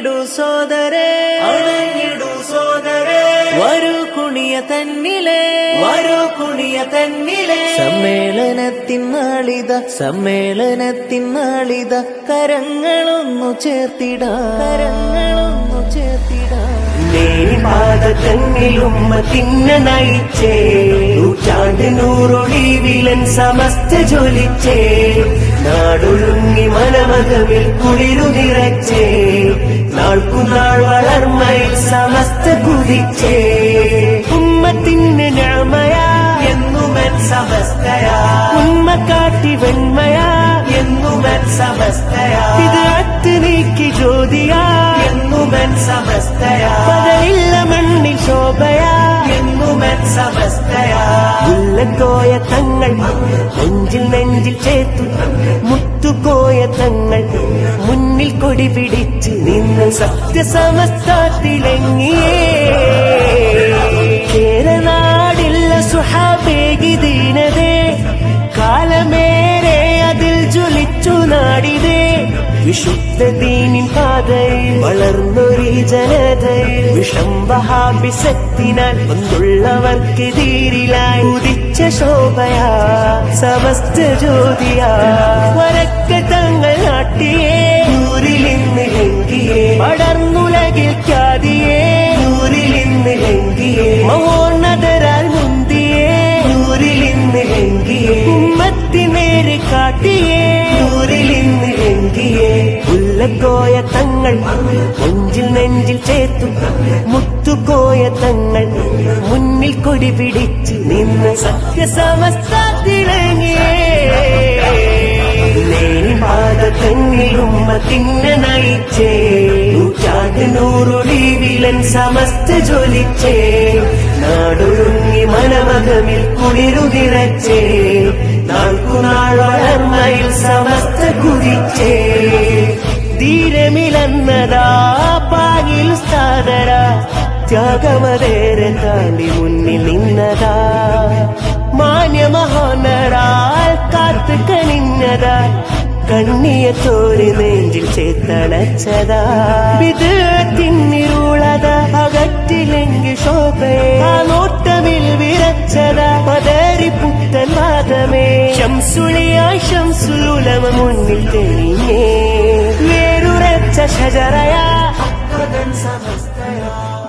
അണഞ്ഞിടു സോദരേ. അണഞ്ഞിടു സോദരേ. വരൂ കുണിയ തന്നിലെ. വരൂ കുണിയ തന്നിലെ. സമ്മേളനത്തിൻ നാളിത സമ്മേളനത്തിൻ നാളിത. കരങ്ങളൊന്നു ചേർത്തിട. കരങ്ങളൊന്നു ചേർത്തിടാ. നേരിപാത തിന്ന നയിച്ചേ. നൂറ്റാണ്ട് നൂറൊളിവിലൻ സമസ്ത ജ്വലിച്ചേ. നാടൊഴുങ്ങി മനമകമിൽ കുളിരു നിറച്ചേ. നാൾക്കുനാൾ വളർമ്മയിൽ സമസ്ത കുതിച്ചേ ഉമ്മത്തിന് ഞാമയാ എന്നുമൻ സമസ്തയാ. ഉമ്മ കാട്ടി വെണ്മയാ എന്നുമൻ സമസ്തയാ. ഇത് അത്ത് നീക്കി ജ്യോതിയാ എന്നുമൻ സമസ്തയാ. പകലില്ല മണ്ണിൽ ശോഭയാ എന്നുമൻ സമസ്തയാ. മുല്ലക്കോയ തങ്ങൾ നെഞ്ചിൽ നെഞ്ചിൽ ചേത്തു മുത്തുകോയ തങ്ങൾ മുന്നിൽ കൊടി പിടിച്ച് നിന്ന് സത്യസമസ്തത്തിലെങ്ങിയേ? സുഹാബേകി ദീനതേ കാലമേറെ അതിൽ ജ്വലിച്ചു നാടിതേ. വിശുദ്ധ ദീനിൻ പാതയിൽ വളർന്നൊരു ജനതയിൽ വിഷം ഒന്നുള്ളവർക്ക് തീരിലായി ഉദിച്ച ശോഭയാ സമസ്ത ജ്യോതിയാ. വരക്ക തങ്ങൾ നാട്ടിയേ നൂറിൽ ഇന്ന് ലങ്കിയേ പടർന്നുലകിൽ ഖ്യാതിയേ നൂറിൽ ഇന്ന് ലങ്കിയേ മഹോന്നതരാൽ മുന്തിയേ നൂറിൽ ഇന്ന് ലങ്കിയേ ഉമ്മത്തിനേര് കാട്ടിയേ ഉല്ലക്കോയ തങ്ങൾ നെഞ്ചിൽ നെഞ്ചിൽ ചേർത്തു. മുത്തുകോയ തങ്ങൾ മുന്നിൽ കൊടി പിടിച്ച് നിന്ന് സത്യസമസ്തത്തിളങ്ങിയേ പാത തന്നിലുമ്മ തിന്ന നയിച്ചേ. നൂറ്റാണ്ട് നൂറൊളിവിലൻ സമസ്ത ജ്വലിച്ചേ. നാടൊരുങ്ങി മനമകമിൽ കുളിരു നിറച്ചേ. നാൾക്കുനാൾ വളർമ്മയിൽ സമസ്ത കുതിച്ചേ. ധീരമിലന്നതാ പാകിൽ സ്ഥാതര ത്യാഗമതേരെ താണ്ടി മുന്നിൽ നിന്നതാ. മാന്യമഹോന്നരാൽ കാത്തു കണിഞ്ഞതാ കണ്ണിയത്തോര് നെഞ്ചിൽ ചേത്തണച്ചതാ വിധത്തിന്നിരുളത അകറ്റിലെങ്കിൽ ശോഭയെ ആ നോട്ടമിൽ വിറച്ചതാ പതറി പുത്തൻ വാദമേ. ശംസുളിയായി ശംസുലമ മുന്നിൽ തെളിഞ്ഞേ. شجرة يا حقا تنسى مستيا